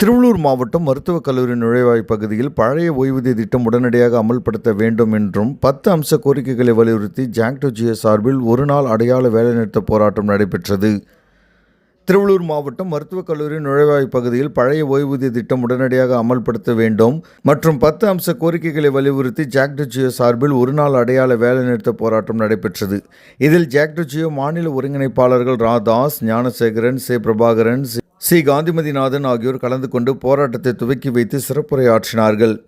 திருவள்ளூர் மாவட்டம் மருத்துவக் கல்லூரி நுழைவாய் பகுதியில் பழைய ஓய்வூதிய திட்டம் உடனடியாக அமல்படுத்த வேண்டும் என்றும் பத்து அம்ச கோரிக்கைகளை வலியுறுத்தி ஜாக்டோஜிய சார்பில் ஒருநாள் அடையாள வேலைநிறுத்த போராட்டம் நடைபெற்றது. திருவள்ளூர் மாவட்டம் மருத்துவக் கல்லூரி நுழைவாய் பகுதியில் பழைய ஓய்வூதிய திட்டம் உடனடியாக அமல்படுத்த வேண்டும் மற்றும் பத்து அம்ச கோரிக்கைகளை வலியுறுத்தி ஜாக்டோஜியோ சார்பில் ஒருநாள் அடையாள வேலைநிறுத்த போராட்டம் நடைபெற்றது. இதில் ஜாக்டோஜியோ மாநில ஒருங்கிணைப்பாளர்கள் ராதாஸ் ஞானசேகரன் சே. பிரபாகரன் சி- காந்திமதிநாதன் ஆகியோர் கலந்து கொண்டு போராட்டத்தை துவக்கி வைத்து சிறப்புரையாற்றினார்கள்.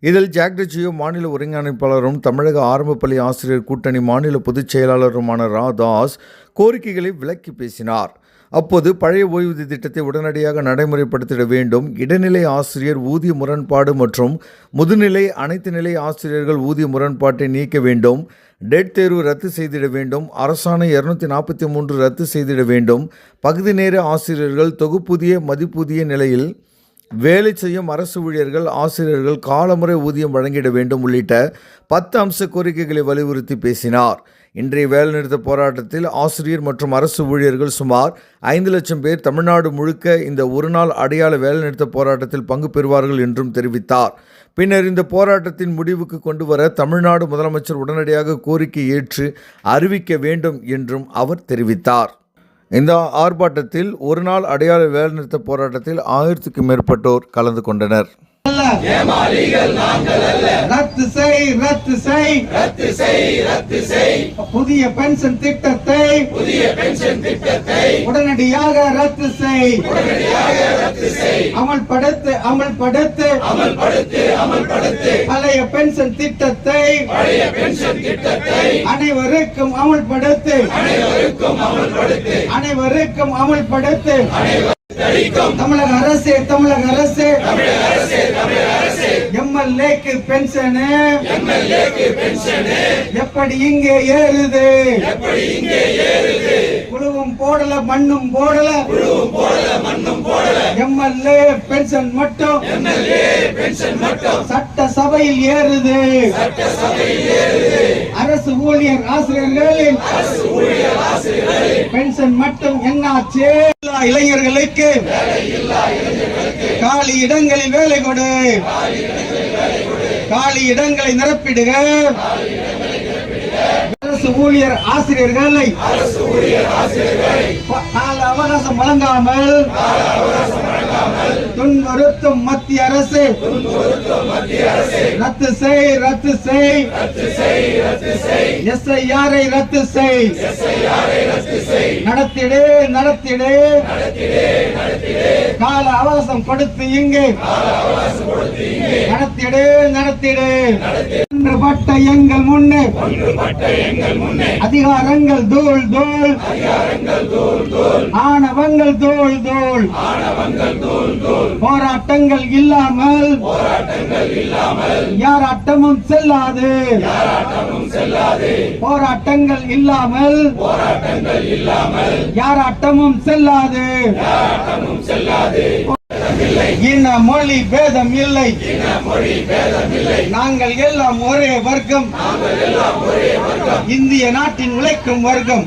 இதில் ஜாக்டஜியோ மாநில ஒருங்கிணைப்பாளரும் தமிழக ஆரம்பப்பள்ளி ஆசிரியர் கூட்டணி மாநில பொதுச் செயலாளருமான ரா. தாஸ் கோரிக்கைகளை விளக்கி பேசினார். அப்போது பழைய ஓய்வூதிய திட்டத்தை உடனடியாக நடைமுறைப்படுத்திட வேண்டும். இடைநிலை ஆசிரியர் ஊதிய முரண்பாடு மற்றும் முதுநிலை அனைத்து நிலை ஆசிரியர்கள் ஊதிய முரண்பாட்டை நீக்க வேண்டும். டெட் தேர்வு ரத்து செய்திட வேண்டும். அரசாணை இருநூத்தி நாற்பத்தி மூன்று ரத்து செய்திட வேண்டும். பகுதி நேர ஆசிரியர்கள் தொகுப்புதிய மதிப்புதிய நிலையில் வேலை செய்யும் அரசு ஊழியர்கள் ஆசிரியர்கள் காலமுறை ஊதியம் வழங்கிட வேண்டும் உள்ளிட்ட பத்து அம்ச கோரிக்கைகளை வலியுறுத்தி பேசினார். இன்றைய வேலைநிறுத்த போராட்டத்தில் ஆசிரியர் மற்றும் அரசு ஊழியர்கள் சுமார் ஐந்து லட்சம் பேர் தமிழ்நாடு முழுக்க இந்த ஒருநாள் அடையாள வேலைநிறுத்த போராட்டத்தில் பங்கு பெறுவார்கள் என்றும் தெரிவித்தார். பின்னர் இந்த போராட்டத்தின் முடிவுக்கு கொண்டு வர தமிழ்நாடு முதலமைச்சர் உடனடியாக கோரிக்கை ஏற்று அறிவிக்க வேண்டும் என்றும் அவர் தெரிவித்தார். இந்த ஆர்ப்பாட்டத்தில் ஒருநாள் அடையாள வேலைநிறுத்த போராட்டத்தில் ஆயிரத்துக்கு மேற்பட்டோர் கலந்து கொண்டனர். ரத்து செய் ரத்து செய். ரத்து செய் ரத்து செய். புதிய பென்ஷன் திட்டத்தை புதிய பென்ஷன் திட்டத்தை உடனடியாக ரத்து செய். உடனடியாக ரத்து செய். அமல்படுத்து அமல்படுத்து. அமல்படுத்து அமல்படுத்து. பழைய பென்ஷன் திட்டத்தை பழைய பென்ஷன் திட்டத்தை அனைவருக்கும் அமல்படுத்து. அனைவருக்கும் அமல்படுத்து. அனைவருக்கும் அமல்படுத்து. தமிழக அரசு தமிழக அரசு. எம்எல்ஏக்கு பென்ஷனு. எப்படி இங்கே ஏறுது? குழுவும் போடல மண்ணும் போடல. எம்எல்ஏ பென்ஷன் மட்டும். சட்ட சபையில் ஏறுது. அரசு ஊழியர் ஆசிரியர்களின் பென்ஷன் மட்டும் என்னாச்சு? இளைஞர்களுக்கு காலி இடங்களில் வேலை கொடு. காலி இடங்களை நிரப்பிடுக. அரசு ஊழியர் ஆசிரியர்களை கால அவகாசம் வழங்காமல் துன்புறுத்தும் மத்திய அரசு. ரத்து செய் ரத்து செய். எஸ்ஐஆரை ரத்து செய். நடத்திடு நடத்திடு. கால அவகாசம் கொடுத்து இங்கு. நடத்திடு நடத்திடு. ஒன்றுபட்ட எங்கள் முன்னே. அதிகாரங்கள் தூள் தூள். ஆணவங்கள் தூள் தூள். போராட்டங்கள் இல்லாமல் யாராட்டமும் செல்லாது. போராட்டங்கள் இல்லாமல் யாராட்டமும் செல்லாது. இன மொழி பேதம் இல்லை. நாங்கள் எல்லாம் ஒரே வர்க்கம். இந்திய நாட்டின் உழைக்கும் வர்க்கம்.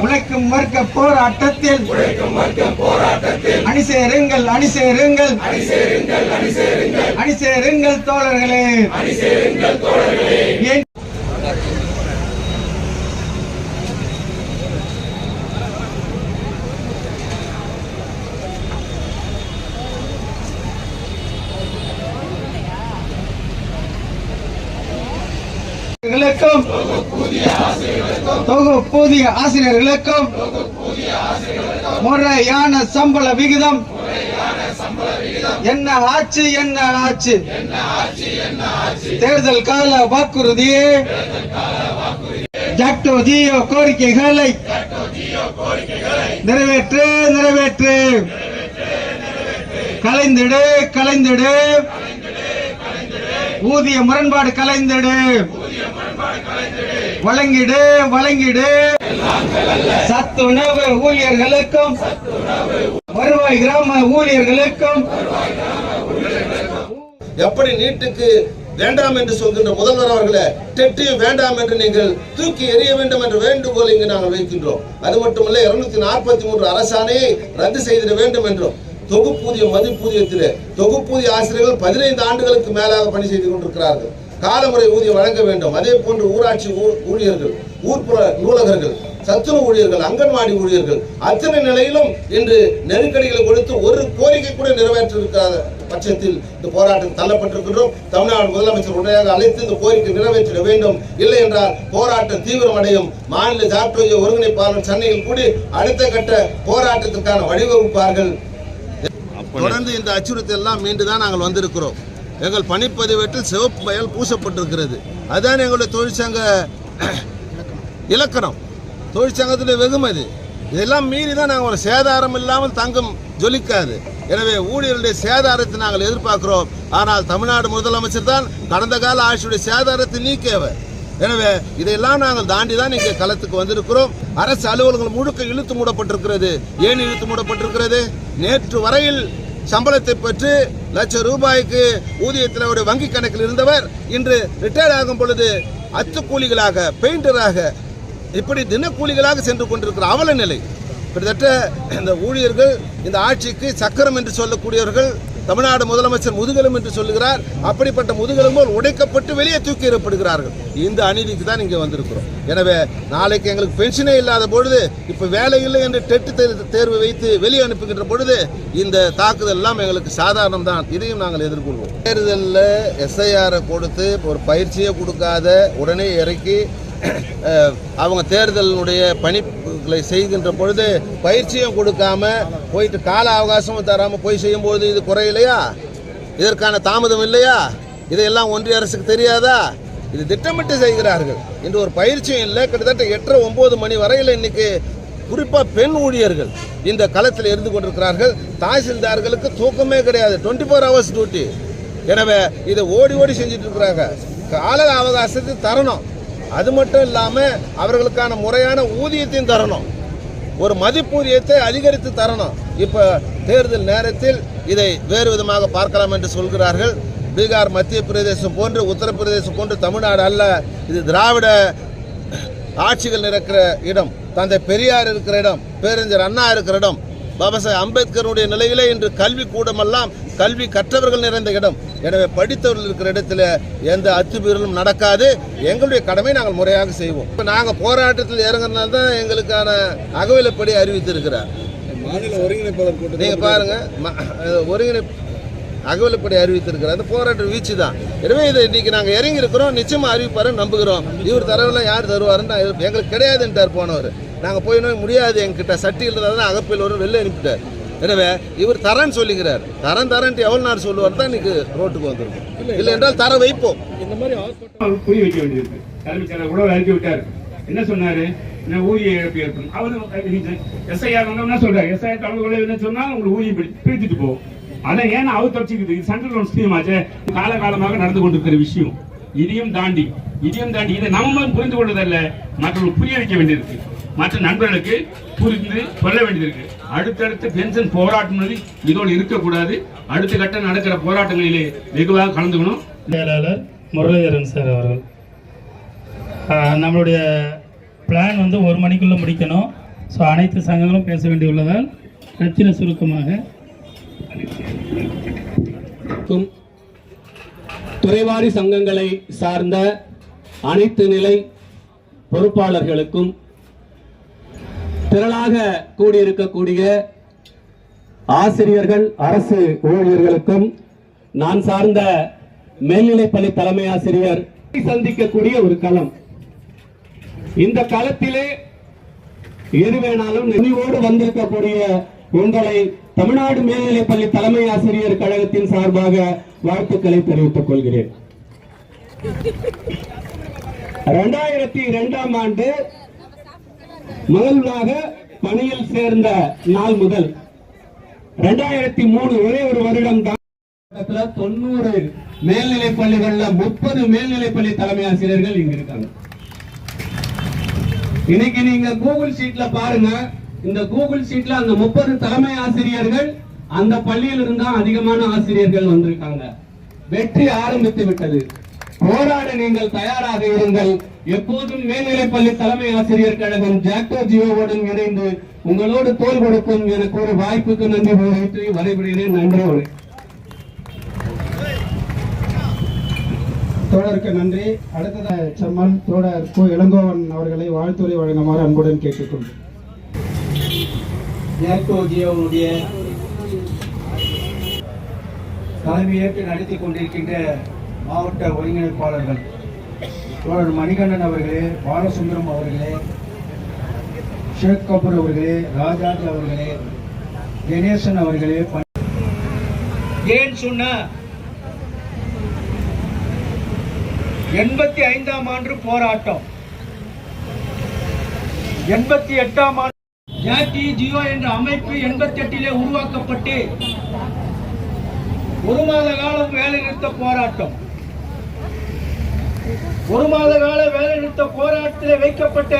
உழைக்கும் வர்க்க போராட்டத்தில். அணிசேருங்கள் அணிசேருங்கள். அணிசேருங்கள் தோழர்களே. ஏன் ஆசிரியர்களுக்கும் தொகுப்பூதிய ஆசிரியர்களுக்கும் முறையான சம்பள விகிதம். என்ன ஆச்சு என்ன ஆச்சு? தேர்தல் கால வாக்குறுதியே. ஜாக்டோ ஜியோ கோரிக்கைகளை நிறைவேற்று நிறைவேற்று. கலைந்திடு கலைந்திடு. ஊதிய முரண்பாடு கலைந்திடு. வழங்கிடு வழங்கிடு. சத்துணவு ஊழியர்களுக்கும் வருவாய் கிராம ஊழியர்களுக்கும். எப்படி நீட்டுக்கு வேண்டாம் என்று சொல்கின்ற முதல்வர் அவர்களே டெட்டையும் வேண்டாம் என்று நீங்கள் தூக்கி எறிய வேண்டும் என்ற வேண்டுகோள் இங்கு நாங்கள் வைக்கின்றோம். அது மட்டுமல்ல இருநூத்தி நாற்பத்தி மூன்று அரசாணையை ரத்து செய்திட வேண்டும் என்றும் தொகுப்பூதிய மதிப்பூதியத்திலே தொகுப்பூதிய ஆசிரியர்கள் பதினைந்து ஆண்டுகளுக்கு மேலாக பணி செய்து கொண்டிருக்கிறார்கள். காலமுறை ஊதியம் வழங்க வேண்டும். அதே போன்று ஊராட்சி ஊழியர்கள் ஊர்ப்புற நூலகர்கள் சத்துணவு ஊழியர்கள் அங்கன்வாடி ஊழியர்கள் அத்தனை நிலையிலும் இன்று நெருக்கடிகளை கொடுத்து ஒரு கோரிக்கை கூட நிறைவேற்றிருக்காத பட்சத்தில் இந்த போராட்டம் தள்ளப்பட்டிருக்கின்றோம். தமிழ்நாடு முதலமைச்சர் உடனடியாக அழைத்து இந்த கோரிக்கை நிறைவேற்றிட வேண்டும். இல்லை என்றால் போராட்டம் தீவிரமடையும். மாநில ஜாப்டோஜி ஒருங்கிணைப்பாளர் சென்னையில் கூடி அடுத்த கட்ட போராட்டத்திற்கான வழிவகுப்பார்கள். தொடர்ந்து இந்த அச்சுறுத்தல் எல்லாம் மீண்டு தான் நாங்கள் வந்திருக்கிறோம். எங்கள் பணிப்பதிவேட்டில் சிவப்பு மயல் பூசப்பட்டிருக்கிறது. அதுதான் எங்களுடைய தொழிற்சங்க இலக்கணம். தொழிற்சங்கத்துடைய வெகுமதி. இதெல்லாம் மீறி தான் நாங்கள் ஒரு சேதாரம் இல்லாமல் தங்கம் ஜொலிக்காது. எனவே ஊழியர்களுடைய சேதாரத்தை நாங்கள் எதிர்பார்க்கிறோம். ஆனால் தமிழ்நாடு முதலமைச்சர் தான் கடந்த கால ஆட்சியுடைய சேதாரத்தை நீக்கியவர். எனவே இதையெல்லாம் நாங்கள் தாண்டி தான் இங்கே களத்துக்கு வந்திருக்கிறோம். அரசு அலுவலகங்கள் முழுக்க இழுத்து மூடப்பட்டிருக்கிறது. ஏன் இழுத்து மூடப்பட்டிருக்கிறது? நேற்று வரையில் சம்பளத்தை பெற்று லட்சம் ரூபாய்க்கு ஊதியத்தில் ஒரு வங்கி கணக்கில் இருந்தவர் இன்று ரிட்டையர்ட் ஆகும் பொழுது அத்துக்கூலிகளாக பெயிண்டராக இப்படி தினக்கூலிகளாக சென்று கொண்டிருக்கிற அவல நிலை. கிட்டத்தட்ட இந்த ஊழியர்கள் இந்த ஆட்சிக்கு சக்கரம் என்று சொல்லக்கூடியவர்கள் தமிழ்நாடு முதலமைச்சர் முதுகெலும் என்று சொல்லுகிறார். அப்படிப்பட்ட முதுகெலும்போல் உடைக்கப்பட்டு வெளியே தூக்கி எறியப்படுகிறார்கள். இந்த அநீதிக்கு தான் இங்கே வந்திருக்கிறோம். எனவே நாளைக்கு எங்களுக்கு பென்ஷனே இல்லாத பொழுது இப்போ வேலை இல்லை என்று டெட்டு தேர்வு- தேர்வு வைத்து வெளியே அனுப்புகின்ற பொழுது இந்த தாக்குதல் எல்லாம் எங்களுக்கு சாதாரணம் தான். இதையும் நாங்கள் எதிர்கொள்வோம். தேர்தலில் எஸ்ஐஆரை கொடுத்து ஒரு பயிற்சியே கொடுக்காத உடனே இறக்கி அவங்க தேர்தலினுடைய பணி பணிகளை செய்கின்ற பொழுது பயிற்சியும் கொடுக்காம போயிட்டு கால அவகாசமும் தராமல் போய் செய்யும்போது இது குறையிலையா இதற்கான தாமதம் இல்லையா? இதையெல்லாம் ஒன்றிய அரசுக்கு தெரியாதா? இது திட்டமிட்டு செய்கிறார்கள். இன்று ஒரு பயிற்சியும் இல்லை. கிட்டத்தட்ட எட்டரை ஒன்பது மணி வரையில் இன்னைக்கு குறிப்பாக பெண் ஊழியர்கள் இந்த களத்தில் இருந்து கொண்டிருக்கிறார்கள். தாசில்தார்களுக்கு தூக்கமே கிடையாது. டுவெண்ட்டி ஃபோர் ஹவர்ஸ் டியூட்டி எனவே இதை ஓடி ஓடி செஞ்சுட்டு இருக்கிறாங்க. கால அவகாசத்தை தரணும். அது மட்டும் இல்லாமல் அவர்களுக்கான முறையான ஊதியத்தையும் தரணும். ஒரு மதிப்பூதியத்தை அதிகரித்து தரணும். இப்போ தேர்தல் நேரத்தில் இதை வேறு விதமாக பார்க்கலாம் என்று சொல்கிறார்கள். பீகார் மத்திய பிரதேசம் போன்று உத்தரப்பிரதேசம் போன்று தமிழ்நாடு அல்ல. இது திராவிட ஆட்சிகள் இருக்கிற இடம். தந்தை பெரியார் இருக்கிற இடம் பேரறிஞர் அண்ணா இருக்கிற இடம். பாபா சாஹேப் அம்பேத்கருடைய நிலையிலே இன்று கல்வி கூடமெல்லாம் கல்வி கற்றவர்கள் நிறைந்த இடம். எனவே படித்தவர்கள் இருக்கிற இடத்துல எந்த அத்துமீறலும் நடக்காது. எங்களுடைய கடமை நாங்கள் முறையாக செய்வோம். இப்போ நாங்கள் போராட்டத்தில் இறங்குறதுனால தான் எங்களுக்கான அகவிலைப்படி அறிவித்திருக்கிறார். மாநில ஒருங்கிணைப்பாளர் கூட்டத்தில் நீங்க பாருங்க. ம- அஹ் ஒருங்கிணை அகவலைப்படி அறிவித்திருக்கிறார். அந்த போராட்ட வீச்சு தான் எனவே இதை இன்னைக்கு நாங்கள் இறங்கி இருக்கிறோம் நிச்சயமா அறிவிப்பாருன்னு நம்புகிறோம். இவர் தரவெல்லாம் யார் தருவாருன்னு எங்களுக்கு கிடையாதுன்ட்டார் போனவர். நாங்கள் போயினோம் முடியாது எங்ககிட்ட சட்டி தான் அகப்பில் வரும் வெளில அனுப்பிட்டார். எனவே இவர் தரேன்னு சொல்லிக்கிறார் தரேன் தரேன்ட்டு எவ்வளோ நேரம் சொல்லுவார் தான் இன்னைக்கு ரோட்டுக்கு வந்திருக்கோம் இல்லை என்றால் தர வைப்போம். இந்த மாதிரி புரிய வைக்க வேண்டியிருக்கு தலைமைச் செயலர் கூட அறிக்கை விட்டார். என்ன சொன்னாரு? என்ன ஊதிய இழப்பு ஏற்படும். அவர் எஸ்ஐஆர் என்ன சொல்றாரு. எஸ்ஐஆர் கலந்து கொள்ள என்ன சொன்னா உங்களுக்கு ஊதியம் பிரிச்சுட்டு போகும் அதை ஏன் அவர் தப்பிச்சுக்குது இது சென்ட்ரல் லோன் ஸ்கீம் ஆச்சே. காலகாலமாக நடந்து கொண்டிருக்கிற விஷயம். இதையும் தாண்டி இதையும் தாண்டி இதை நம்ம புரிந்து கொள்வதல்ல. மற்றவங்களுக்கு புரிய வைக்க வேண்டியிருக்கு மற்ற நண்பர்களுக்கு புரிந்து சொல்ல வேண்டியிருக்கு அடுத்தடுத்து பென்ஷன் போராட்டம் என்பது இதோடு இருக்கக்கூடாது. அடுத்த கட்ட நடக்கிற போராட்டங்களிலே வெகுவாக கலந்துக்கணும். செயலாளர் முரளிதரன் சார் அவர்கள். நம்மளுடைய பிளான் வந்து ஒரு மணிக்குள்ளே முடிக்கணும். ஸோ அனைத்து சங்கங்களும் பேச வேண்டியுள்ளதால் ரத்தின சுருக்கமாக. க்கும் துறைவாரி சங்கங்களை சார்ந்த அனைத்து நிலை பொறுப்பாளர்களுக்கும் திரளாக கூடியிருக்கக்கூடிய ஆசிரியர்கள் அரசு ஊழியர்களுக்கும் நான் சார்ந்த மேல்நிலைப்பள்ளி தலைமை ஆசிரியர் சந்திக்கக்கூடிய ஒரு களம். இந்த களத்திலே எது வேணாலும் நினைவோடு வந்திருக்கக்கூடிய உங்களை தமிழ்நாடு மேல்நிலைப்பள்ளி தலைமை ஆசிரியர் கழகத்தின் சார்பாக வாழ்த்துக்களை தெரிவித்துக் கொள்கிறேன். இரண்டாயிரத்தி இரண்டாம் ஆண்டு முதல்வராக பணியில் சேர்ந்த நாள் முதல். இரண்டாயிரத்தி மூணு ஒரே ஒரு வருடம் தான். தொண்ணூறு மேல்நிலை பள்ளிகள்ல முப்பது மேல்நிலை பள்ளி தலைமை ஆசிரியர்கள் இங்க இருக்காங்க. இன்னைக்கு நீங்க கூகுள் ஷீட்ல பாருங்க. இந்த கூகுள் ஷீட்ல அந்த முப்பது தலைமை ஆசிரியர்கள் அந்த பள்ளியில் இருந்தா அதிகமான ஆசிரியர்கள் வந்திருக்காங்க. வெற்றி ஆரம்பித்து விட்டது. போராட நீங்கள் தயாராக இருங்கள். எப்போதும் மேல்நிலைப்பள்ளி தலைமை ஆசிரியர் கழகம் ஜாக்டோ ஜியோவுடன் இணைந்து உங்களோடு தோல் கொடுக்கும் எனக்கு ஒரு வாய்ப்புக்கு நன்றி தெரிவித்து வரைபடுகிறேன் நன்றி வணக்கம். தோழருக்கு நன்றி. அடுத்ததாக செம்மல் தோழர் கு. இளங்கோவன் அவர்களை வாழ்த்துறை வழங்குமாறு அன்புடன் கேட்டுக்கொள்கிறேன் ஜாக்டோ ஜியோவுடைய தலைமையேற்று நடத்தி கொண்டிருக்கின்ற மாவட்ட ஒருங்கிணைப்பாளர்கள் தோழர் மணிகண்டன் அவர்களே பாலசுந்தரம் அவர்களே ஷேக் கபூர் அவர்களே ராஜாஜி அவர்களே கணேசன் அவர்களே ஏன் சொன்ன? எண்பத்தி ஐந்தாம் ஆண்டு போராட்டம். எண்பத்தி எட்டாம் ஆண்டு ஜாட்டி ஜியோ என்ற அமைப்பு எண்பத்தி எட்டிலே உருவாக்கப்பட்டு ஒரு மாத காலம் வேலை நிறுத்த போராட்டம். ஒரு மாத கால வேலை நிறுத்த போராட்டத்தில் வைக்கப்பட்ட